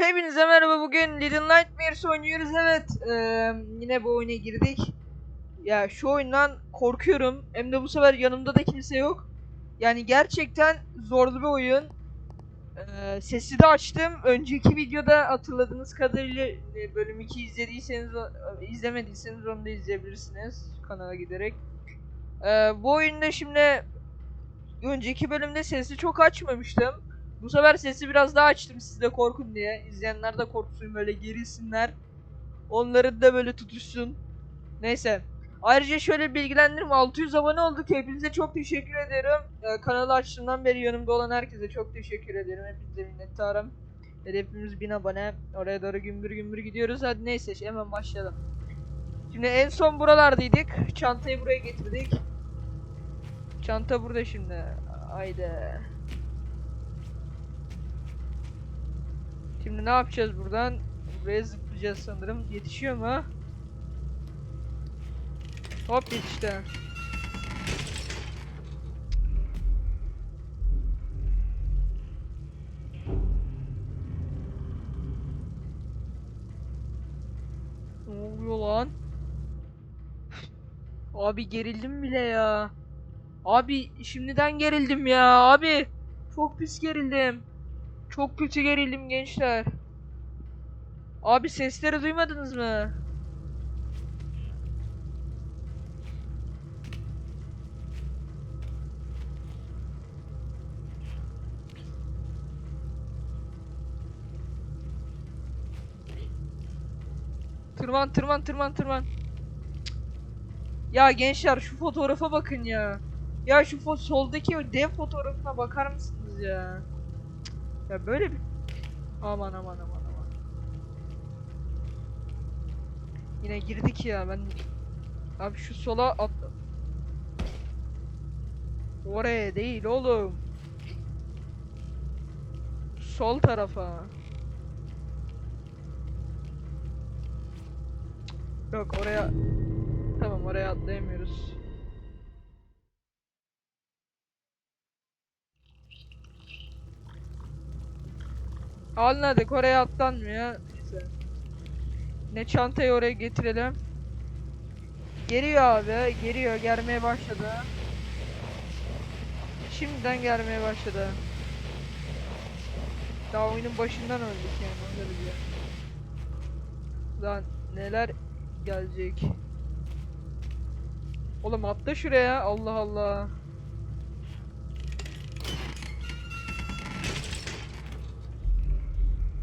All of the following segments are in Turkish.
Hepinize merhaba bugün Little Nightmares oynuyoruz. Evet eee, yine bu oyuna girdik. Ya şu oyundan korkuyorum. Hem de bu sefer yanımda da kimse yok. Yani gerçekten zorlu bir oyun. Eee, Sesi de açtım. Önceki videoda hatırladığınız kadarıyla e, bölüm 2 izlediyseniz o- izlemediyseniz onu da izleyebilirsiniz kanala giderek. Eee, Bu oyunda şimdi önceki bölümde sesi çok açmamıştım bu sefer sesi biraz daha açtım siz de korkun diye. İzleyenler de korksun böyle gerilsinler. Onların da böyle tutuşsun. Neyse. Ayrıca şöyle bilgilendireyim 600 abone olduk. Hepinize çok teşekkür ederim. Ee, kanalı açtığımdan beri yanımda olan herkese çok teşekkür ederim. Hepinize minnettarım. Hedefimiz 1000 abone. Oraya doğru gümbür gümbür gidiyoruz. Hadi neyse hemen başlayalım. Şimdi en son buralardaydık. Çantayı buraya getirdik. Çanta burada şimdi. Haydi. Şimdi ne yapacağız buradan? Buraya zıplayacağız sanırım. Yetişiyor mu? Hop yetişti. Ne oluyor lan? Abi gerildim bile ya. Abi şimdiden gerildim ya abi. Çok pis gerildim. Çok kötü gerildim gençler. Abi sesleri duymadınız mı? Tırman tırman tırman tırman. Ya gençler şu fotoğrafa bakın ya. Ya şu fo soldaki o dev fotoğrafına bakar mısınız ya? Ya böyle bir aman aman aman aman. Yine girdik ya ben Abi şu sola at Oraya değil oğlum. Sol tarafa. Yok oraya Tamam oraya atlayamıyoruz. Anladık oraya atlanmıyor. Neyse. Ne çantayı oraya getirelim. Geliyor abi. Geliyor. Germeye başladı. Şimdiden germeye başladı. Daha oyunun başından öldük yani. Lan neler gelecek. Oğlum atla şuraya. Allah Allah.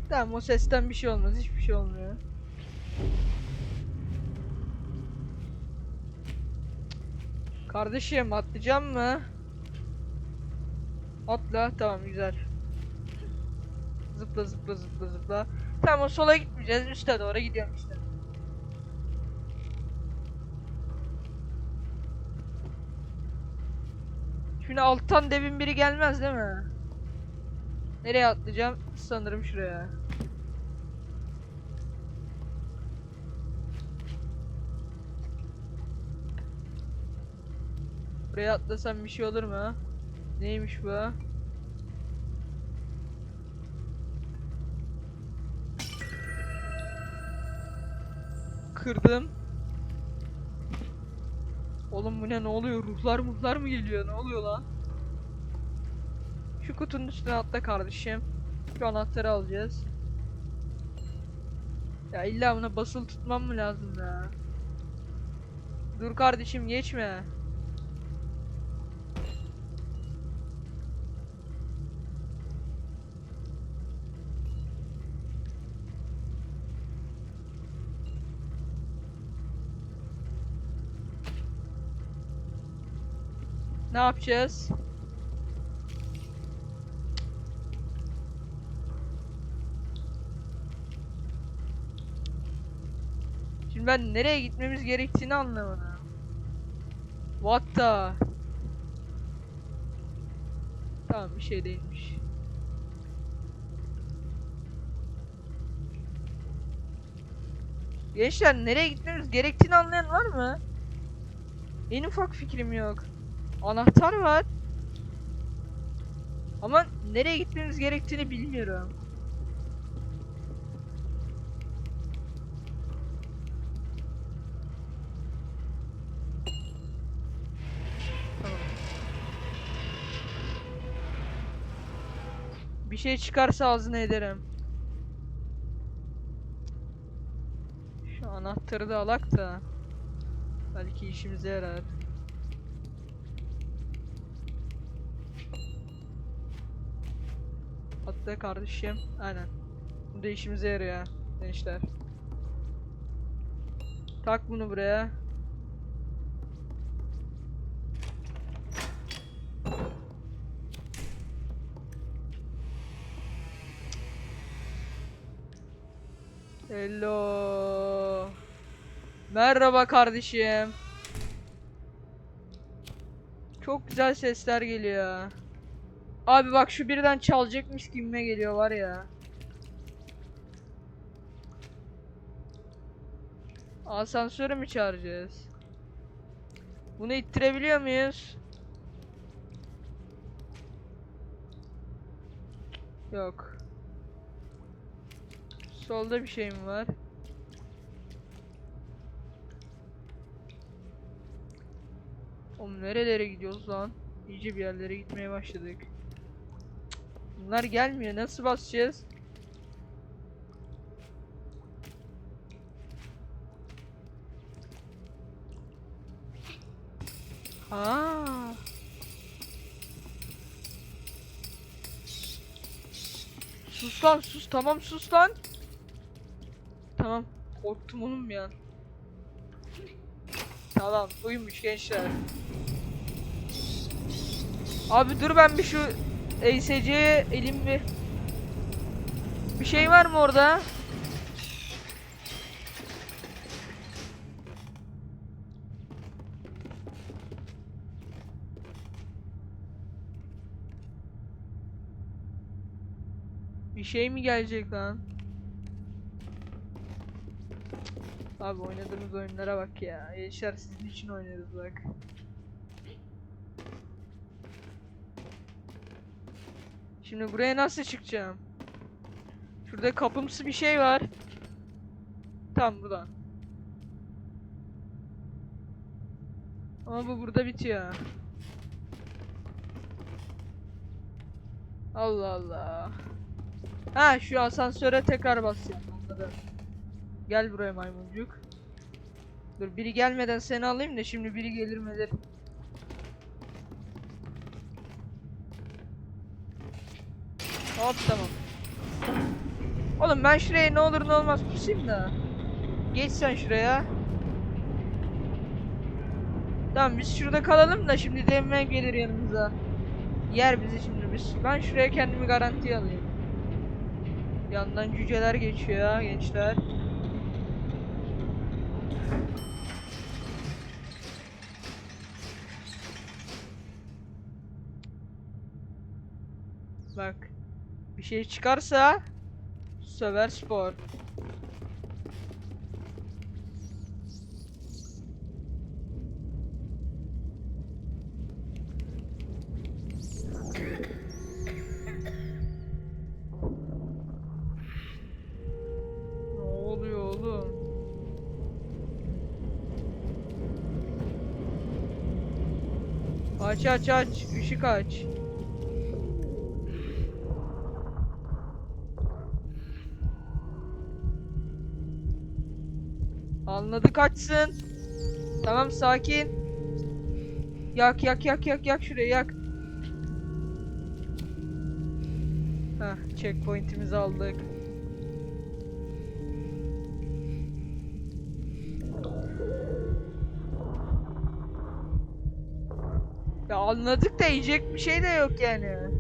Tamam o sesten bir şey olmaz. Hiçbir şey olmuyor. Kardeşim atlayacağım mı? Atla. Tamam güzel. Zıpla zıpla zıpla zıpla. Tamam o sola gitmeyeceğiz. Üste doğru gidiyorum işte. Şimdi alttan devin biri gelmez değil mi? Nereye atlayacağım? Sanırım şuraya. Buraya atlasam bir şey olur mu? Neymiş bu? Kırdım. Oğlum bu ne ne oluyor? Ruhlar muhlar mı geliyor? Ne oluyor lan? Şu kutunun üstüne atla kardeşim. Şu anahtarı alacağız. Ya illa buna basılı tutmam mı lazım ya? Dur kardeşim geçme. Ne yapacağız? Şimdi ben nereye gitmemiz gerektiğini anlamadım. What the? Tamam bir şey değilmiş. Gençler nereye gitmemiz gerektiğini anlayan var mı? En ufak fikrim yok. Anahtar var. Ama nereye gitmemiz gerektiğini bilmiyorum. Bir şey çıkarsa ağzına ederim. Şu anahtarı da alak da. Belki işimize yarar. Atla kardeşim. Aynen. Bu da işimize yarıyor gençler. Tak bunu buraya. Hello. Merhaba kardeşim. Çok güzel sesler geliyor. Abi bak şu birden çalacakmış gibime geliyor var ya. Asansörü mü çağıracağız? Bunu ittirebiliyor muyuz? Yok. Solda bir şey mi var? Oğlum nerelere gidiyoruz lan? İyice bir yerlere gitmeye başladık. Bunlar gelmiyor. Nasıl basacağız? Aa. Sus lan sus tamam sus lan. Tamam korktum oğlum ya. Tamam buymuş gençler. Abi dur ben bir şu ESC'ye elim bir... Bir şey var mı orada? Bir şey mi gelecek lan? Abi oynadığımız oyunlara bak ya. Gençler sizin için oynarız bak. Şimdi buraya nasıl çıkacağım? Şurada kapımsı bir şey var. Tam buradan. Ama bu burada bitiyor. Allah Allah. Ha şu asansöre tekrar basacağım. Gel buraya maymuncuk. Dur biri gelmeden seni alayım da şimdi biri gelir melir. Hop tamam. Oğlum ben şuraya ne olur ne olmaz pusayım da. Geç sen şuraya. Tamam biz şurada kalalım da şimdi DMM gelir yanımıza. Yer bizi şimdi biz. Ben şuraya kendimi garantiye alayım. Yandan cüceler geçiyor ya gençler. Bak. Bir şey çıkarsa Söver Spor. Aç aç aç, ışık aç. Anladık açsın. Tamam sakin. Yak yak yak yak yak şurayı yak. Heh checkpoint'imizi aldık. Ya anladık da yiyecek bir şey de yok yani.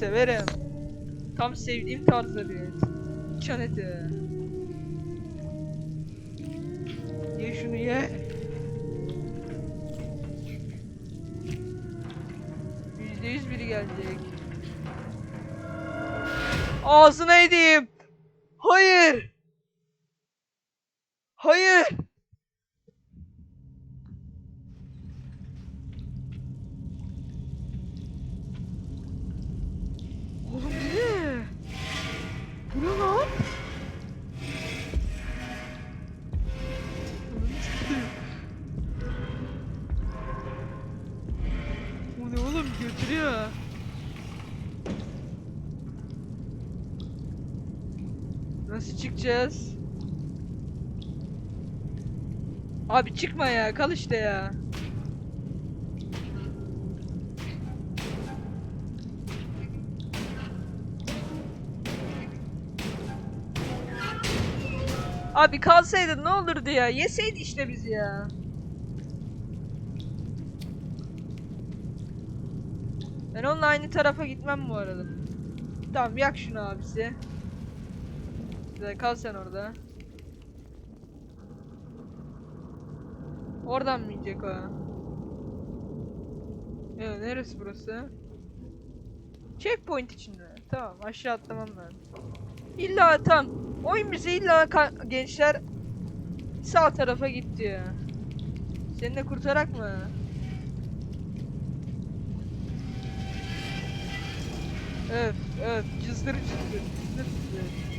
Severim. Tam sevdiğim tarzda bir et. Eti. Ye şunu ye. Yüzde yüz biri gelecek. Ağzına edeyim. Hayır. Hayır. Nasıl çıkacağız? Abi çıkma ya, kal işte ya. Abi kalsaydın ne olurdu ya? Yeseydi işte bizi ya. Ben onunla aynı tarafa gitmem bu arada. Tamam yak şunu abisi. Güzel kal sen orada. Oradan mı inecek o? Ya neresi burası? Checkpoint içinde. Tamam aşağı atlamam ben. İlla tam. Oyun bize illa gençler sağ tarafa gitti ya. Seni de kurtarak mı? Öf öf cızdır cızdır cızdır cızdır.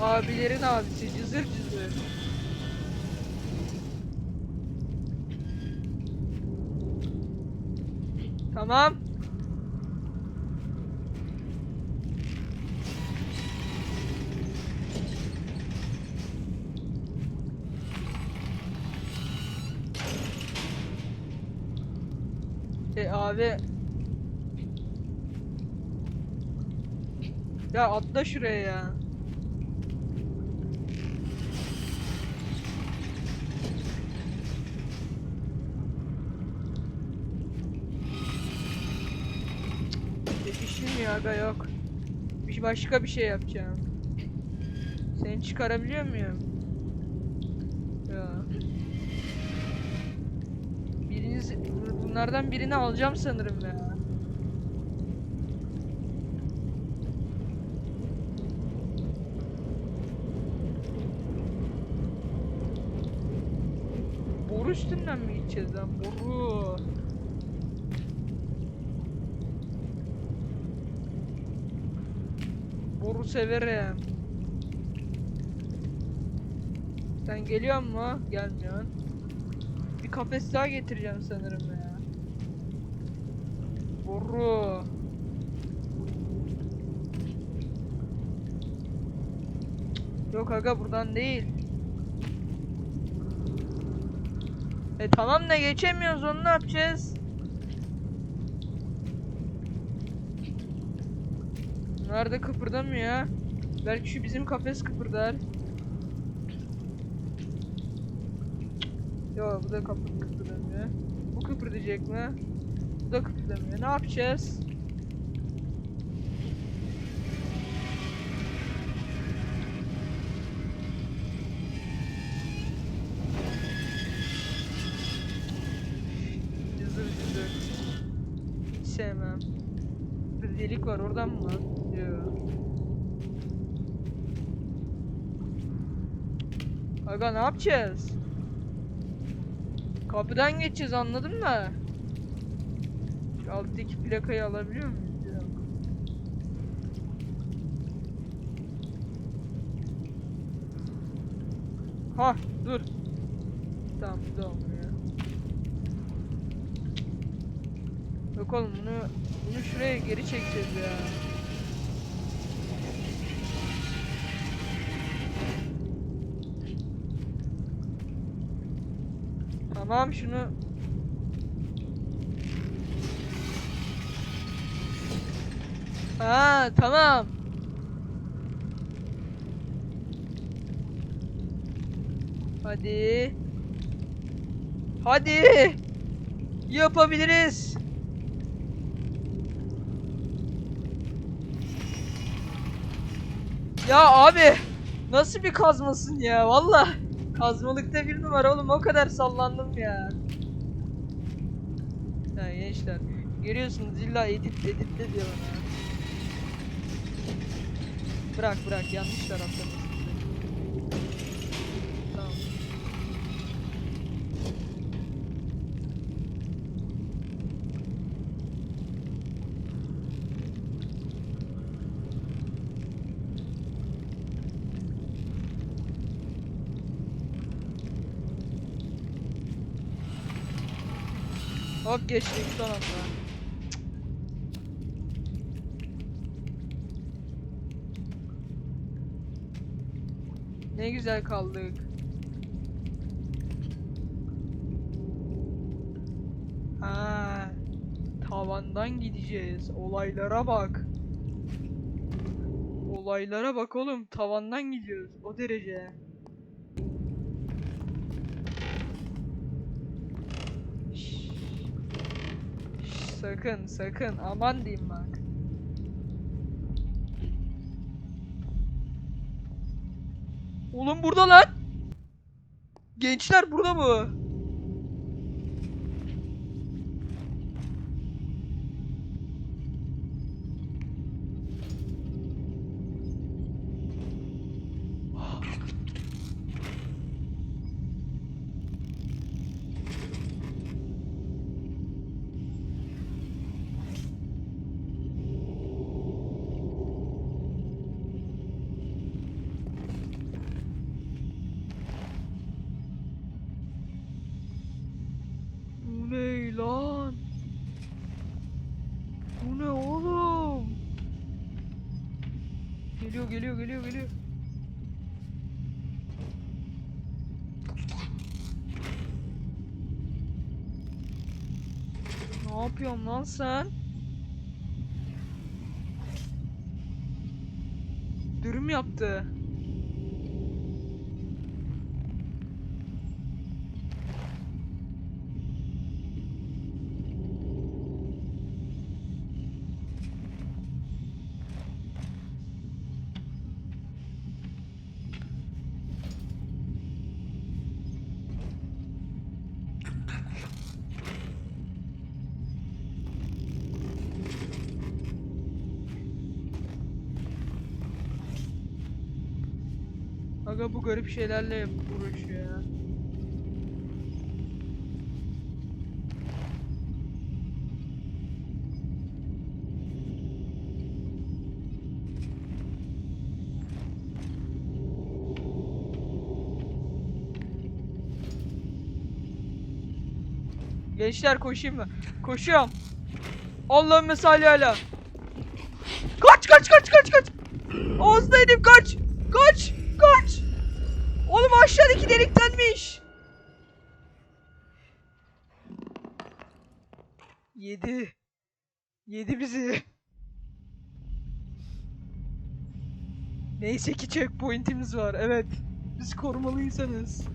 Abilerin abisi cızır cızır. Tamam. E abi. Ya atla şuraya ya. Aga yok. Bir başka bir şey yapacağım. Seni çıkarabiliyor muyum? Ya. Biriniz bunlardan birini alacağım sanırım ya. Boru üstünden mi gideceğiz lan? Boru. Boru severim. Sen geliyor mu? Gelmiyorsun. Bir kafes daha getireceğim sanırım ya. Boru. Yok aga buradan değil. E tamam da geçemiyoruz onu ne yapacağız? Nerede kıpırdamıyor? Belki şu bizim kafes kıpırdar. Yo bu da kapı kıpırdamıyor. Bu kıpırdayacak mı? Bu da kıpırdamıyor. Ne yapacağız? Cızır sevmem. Bir delik var oradan mı? Yo. Aga ne yapacağız? Kapıdan geçeceğiz anladın mı? Şu alttaki plakayı alabiliyor muyuz? Yok. Ha dur. Tamam bu da olmuyor. Yok oğlum bunu bunu şuraya geri çekeceğiz ya. Tamam şunu Ha tamam. Hadi. Hadi. Yapabiliriz. Ya abi nasıl bir kazmasın ya valla. Kazmalıkta bir numara oğlum o kadar sallandım ya. Ha gençler görüyorsunuz illa edit editle diyor bana. Bırak bırak yanlış taraftasın. Tamam. Hop geçtik son anda. Ne güzel kaldık. Ha, tavandan gideceğiz. Olaylara bak. Olaylara bak oğlum. Tavandan gidiyoruz. O derece. Sakın sakın aman diyeyim bak. Oğlum burada lan. Gençler burada mı? Yapıyorsun lan sen? Dürüm yaptı. Aga bu garip şeylerle uğraşıyor ya. Gençler koşayım mı? Koşuyorum. Allahümme salli ala. Kaç kaç kaç kaç kaç. Ağızdaydım. Kaç. Kaç. Oğlum aşağıdaki deliktenmiş. Yedi. Yedi bizi. Neyse ki checkpoint'imiz var. Evet. Biz korumalıysanız.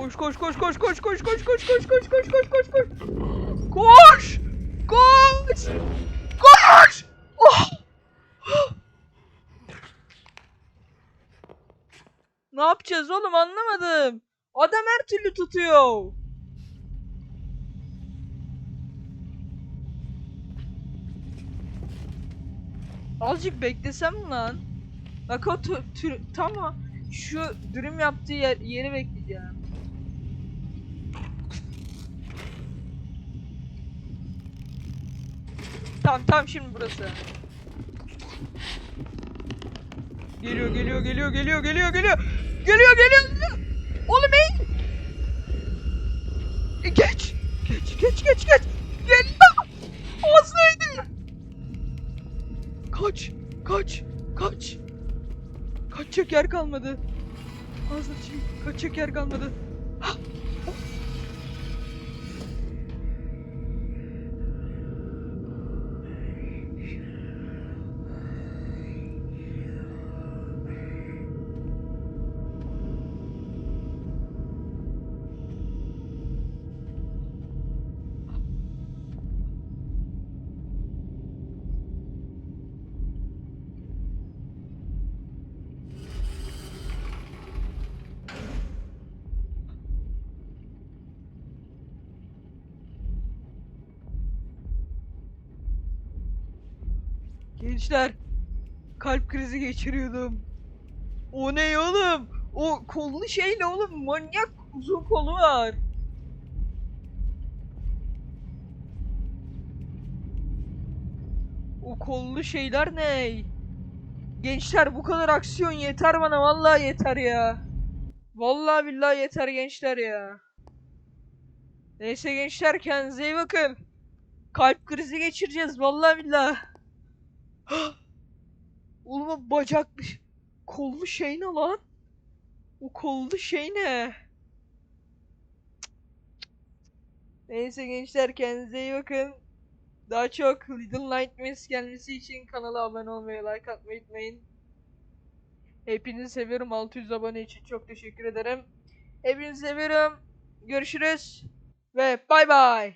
Koş koş koş koş koş koş koş koş koş koş koş koş koş koş. Koş! Koş! Koş! Oh! Ne yapacağız oğlum anlamadım. Adam her türlü tutuyor. Azıcık beklesem lan. Bak o tamam. Şu dürüm yaptığı yer, yeri bekleyeceğim. Tamam tamam şimdi burası. Geliyor geliyor geliyor geliyor geliyor geliyor. Geliyor geliyor. geliyor. Oğlum ey. E, Geç. Geç geç geç geç. Geliyor. Ağzıydı. Kaç. Kaç. Kaç. Kaçacak yer kalmadı. Ağzını açayım. Kaçacak yer kalmadı. Gençler kalp krizi geçiriyordum. O ne oğlum? O kollu şey ne oğlum? Manyak uzun kolu var. O kollu şeyler ne? Gençler bu kadar aksiyon yeter bana vallahi yeter ya. Vallahi billahi yeter gençler ya. Neyse gençler kendinize iyi bakın. Kalp krizi geçireceğiz vallahi billahi. Oğlum o bacaklı ş- kollu şey ne lan? O kollu şey ne? Neyse gençler kendinize iyi bakın. Daha çok Little Nightmares gelmesi için kanala abone olmayı, like atmayı unutmayın. Hepinizi seviyorum. 600 abone için çok teşekkür ederim. Hepinizi seviyorum. Görüşürüz. Ve bay bay.